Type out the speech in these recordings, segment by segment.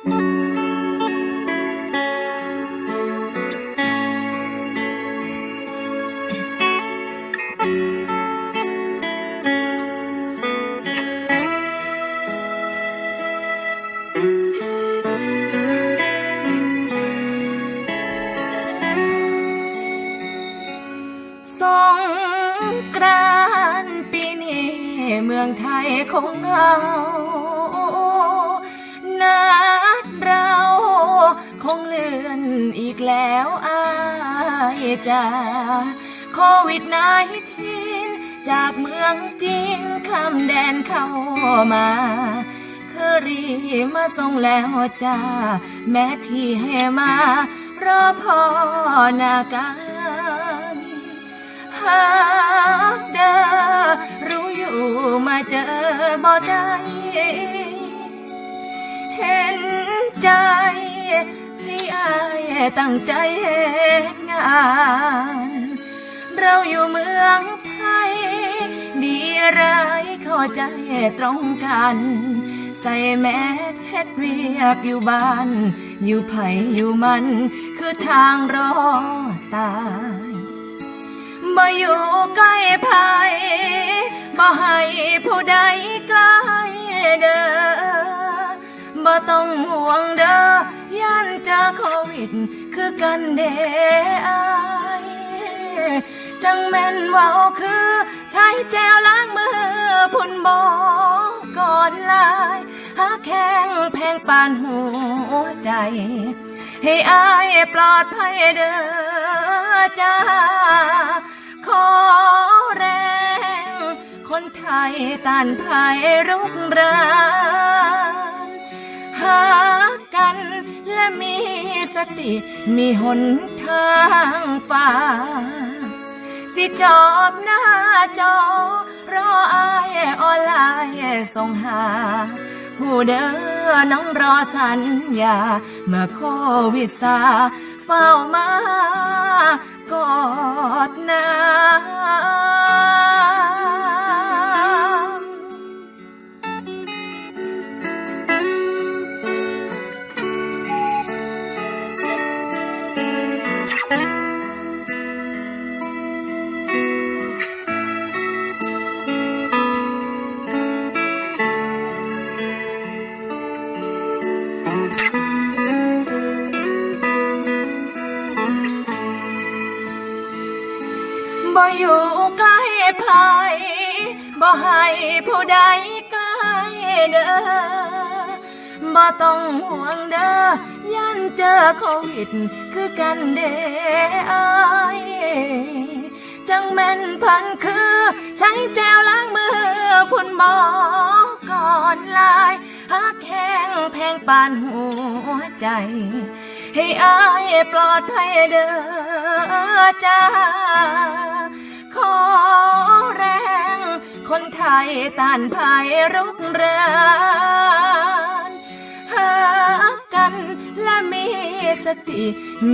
สงกรานต์ปีนี้เมืองไทยคงเหงานัด เราคงเลื่อนอีกแล้วอายจ้าโควิดนายทีนจากเมืองจีนข้ามแดนเข้ามาคือรีมาส่งแล้วจ้า แม้ที่ให้มารอพ่อนาการหากเดอรู้อยู่มาเจอบ่ได้ ตั้งใจเฮ็ดงาน เราอยู่เมืองไทย ดีร้ายเข้าใจตรงกัน ใส่แมสเฮ็ดเวียกอยู่บ้าน อยู่ไผอยู่มัน คือทางรอดตายบ่อยู่ใกล้ภัยบ่ให้ผู้ใดใกล้เด้อบ่ต้องห่วงเด้อ ยานเจอโควิด คือกันเด้อจังแม่นเว้าคือ ใช้แจวล้างมือพุ่นบ่ก่อนลายหาแข้งแพงปานหัวใจ ให้อายปลอดภัยเด้อจ้าขอแรง คนไทยต้านภัยรุกราน ติมีหนทางฝ่า สิจอบหน้าจอ รออายออนไลน์ส่งหา ผู้เด้อน้องรอสัญญา เมื่อโควิดซาเฝ้ามากอดน้ำ บ่อยู่ใกล้ภัยบ่ให้ผู้ใดใกล้เด้อบ่ต้องห่วงเด้อย่านเจอโควิด คือกันเด้อายจังแม่นพันคือ ใช้แจวล้างมือพุ่นบ่ก่อนลายหาแข้งแพงปานหัวใจ ให้อายปลอดภัยเด้อจ้า ขอแรง คนไทยต้านภัยรุกรานหากันและมีสติ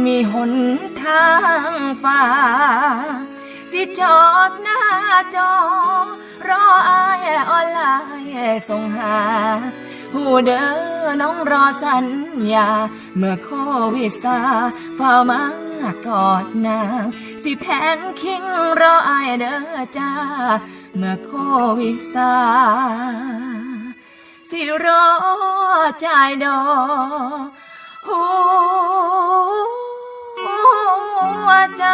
มีหนทางฝ่า สิจอบหน้าจอ รออายออนไลน์ส่งหาหูเด้อน้องรอสัญญา เมื่อโควิดซาเฝ้ามา กอดนาง สิแพงคิงรออายเด้อจ้า เมื่อโควิดซาสิรอใจดอกหัวใจ